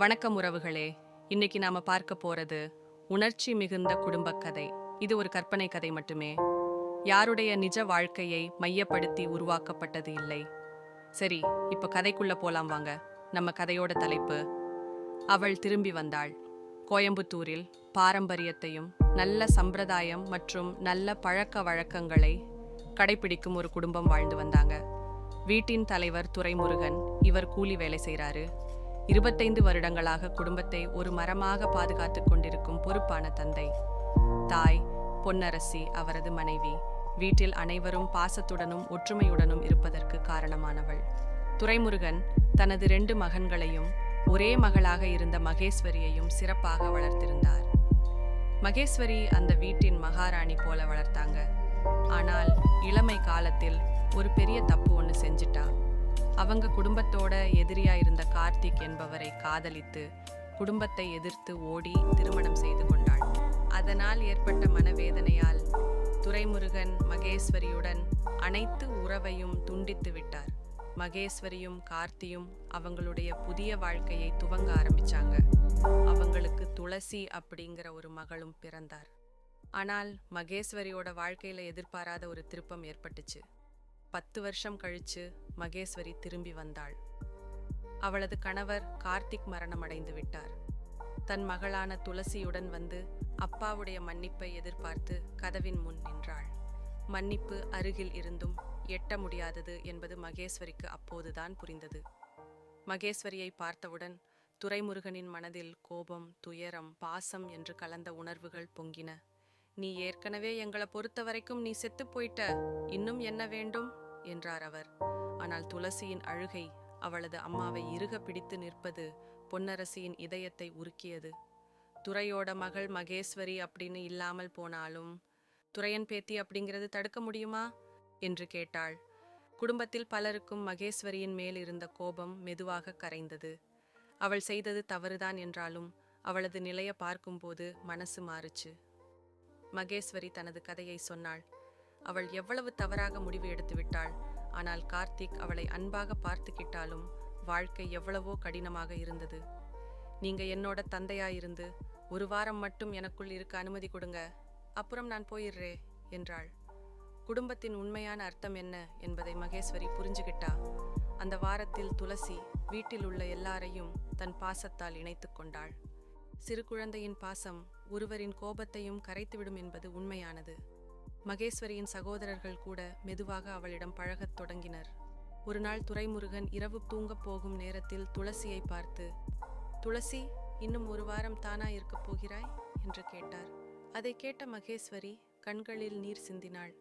வணக்கம் உறவுகளே. இன்னைக்கு நாம பார்க்க போறது உணர்ச்சி மிகுந்த குடும்பக் கதை இது ஒரு கற்பனை கதை மட்டுமே. யாருடைய நிஜ வாழ்க்கையை மையப்படுத்தி உருவாக்கப்பட்டது இல்லை. சரி இப்ப கதைக்குள்ள போலாம் வாங்க. நம்ம கதையோட தலைப்பு அவள் திரும்பி வந்தாள். கோயம்புத்தூரில் பாரம்பரியத்தையும் நல்ல சம்பிரதாயம் மற்றும் நல்ல பழக்க வழக்கங்களை கடைபிடிக்கும் ஒரு குடும்பம் வாழ்ந்து வந்தாங்க. வீட்டின் தலைவர் துரைமுருகன் இவர் கூலி வேலை செய்கிறாரு இருபத்தைந்து வருடங்களாக குடும்பத்தை ஒரு மரமாக பாதுகாத்துக் கொண்டிருக்கும் பொறுப்பான தந்தை தாய் பொன்னரசி அவரது மனைவி வீட்டில் அனைவரும் பாசத்துடனும் ஒற்றுமையுடனும் இருப்பதற்கு காரணமானவள். துரைமுருகன் தனது ரெண்டு மகன்களையும் ஒரே மகளாக இருந்த மகேஸ்வரியையும் சிறப்பாக வளர்த்திருந்தார். மகேஸ்வரி அந்த வீட்டின் மகாராணி போல வளர்த்தாங்க. ஆனால் இளமை காலத்தில் ஒரு பெரிய தப்பு அவங்க குடும்பத்தோட எதிரியா இருந்த கார்த்திக் என்பவரை காதலித்து குடும்பத்தை எதிர்த்து ஓடி திருமணம் செய்து கொண்டாள். அதனால் ஏற்பட்ட மனவேதனையால் துரைமுருகன் மகேஸ்வரியுடன் அனைத்து உறவையும் துண்டித்து விட்டார். மகேஸ்வரியும் கார்த்தியும் அவங்களுடைய புதிய வாழ்க்கையை துவங்க ஆரம்பிச்சாங்க. அவங்களுக்கு துளசி அப்படிங்கிற ஒரு மகளும் பிறந்தார். ஆனால் மகேஸ்வரியோட வாழ்க்கையில எதிர்பாராத ஒரு திருப்பம் ஏற்பட்டுச்சு. பத்து வருஷம் கழிச்சு மகேஸ்வரி திரும்பி வந்தாள். அவளது கணவர் கார்த்திக் மரணமடைந்து விட்டார். தன் மகளான துளசியுடன் வந்து அப்பாவுடைய மன்னிப்பை எதிர்பார்த்து கதவின் முன் நின்றாள். மன்னிப்பு அருகில் இருந்தும் எட்ட முடியாதது என்பது மகேஸ்வரிக்கு அப்போதுதான் புரிந்தது. மகேஸ்வரியை பார்த்தவுடன் துரைமுருகனின் மனதில் கோபம் துயரம் பாசம் என்று கலந்த உணர்வுகள் பொங்கின. நீ ஏற்கனவே எங்களை பொறுத்த வரைக்கும் நீ செத்து போயிட்ட. இன்னும் என்ன வேண்டும்? என்றார் அவர். ஆனால் துளசியின் அழுகை அவளது அம்மாவை இறுக பிடித்து நிற்பது பொன்னரசியின் இதயத்தை உருக்கியது. துறையோட மகள் மகேஸ்வரி அப்படின்னு இல்லாமல் போனாலும் துரையன் பேத்தி அப்படிங்கிறது தடுக்க முடியுமா? என்று கேட்டாள். குடும்பத்தில் பலருக்கும் மகேஸ்வரியின் மேல் இருந்த கோபம் மெதுவாக கரைந்தது. அவள் செய்தது தவறுதான் என்றாலும் அவளது நிலைய பார்க்கும்போது மனசு மாறுச்சு. மகேஸ்வரி தனது கதையை சொன்னாள். அவள் எவ்வளவு தவறாக முடிவு எடுத்து விட்டாள் ஆனால் கார்த்திக் அவளை அன்பாக பார்த்துக்கிட்டாலும் வாழ்க்கை எவ்வளவோ கடினமாக இருந்தது. நீங்க என்னோட தந்தையாயிருந்து ஒரு வாரம் மட்டும் எனக்குள் இருக்க அனுமதி கொடுங்க. அப்புறம் நான் போயிடுறே என்றாள். குடும்பத்தின் உண்மையான அர்த்தம் என்ன என்பதை மகேஸ்வரி புரிஞ்சுகிட்டா. அந்த வாரத்தில் துளசி வீட்டில் உள்ள எல்லாரையும் தன் பாசத்தால் இணைத்துக் கொண்டாள். சிறு குழந்தையின் பாசம் ஒருவரின் கோபத்தையும் கரைத்துவிடும் என்பது உண்மையானது. மகேஸ்வரியின் சகோதரர்கள் கூட மெதுவாக அவளிடம் பழகத் தொடங்கினர். ஒரு நாள் துரைமுருகன் இரவு தூங்கப் போகும் நேரத்தில் துளசியை பார்த்து துளசி இன்னும் ஒரு வாரம் தானா இருக்கப் போகிறாய்? என்று கேட்டார். அதை கேட்ட மகேஸ்வரி கண்களில் நீர் சிந்தினாள்.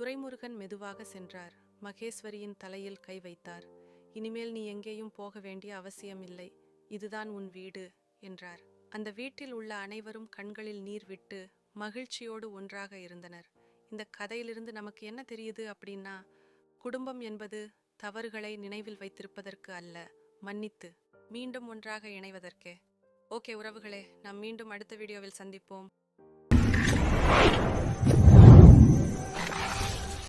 துரைமுருகன் மெதுவாக சென்றார். மகேஸ்வரியின் தலையில் கை வைத்தார். இனிமேல் நீ எங்கேயும் போக வேண்டிய அவசியமில்லை. இதுதான் உன் வீடு என்றார். அந்த வீட்டில் உள்ள அனைவரும் கண்களில் நீர் விட்டு மகிழ்ச்சியோடு ஒன்றாக இருந்தனர். இந்த கதையிலிருந்து நமக்கு என்ன தெரியுது அப்படின்னா குடும்பம் என்பது தவறுகளை நினைவில் வைத்திருப்பதற்கு அல்ல மன்னித்து மீண்டும் ஒன்றாக இணைவதற்கே. ஓகே உறவுகளே நாம் மீண்டும் அடுத்த வீடியோவில் சந்திப்போம்.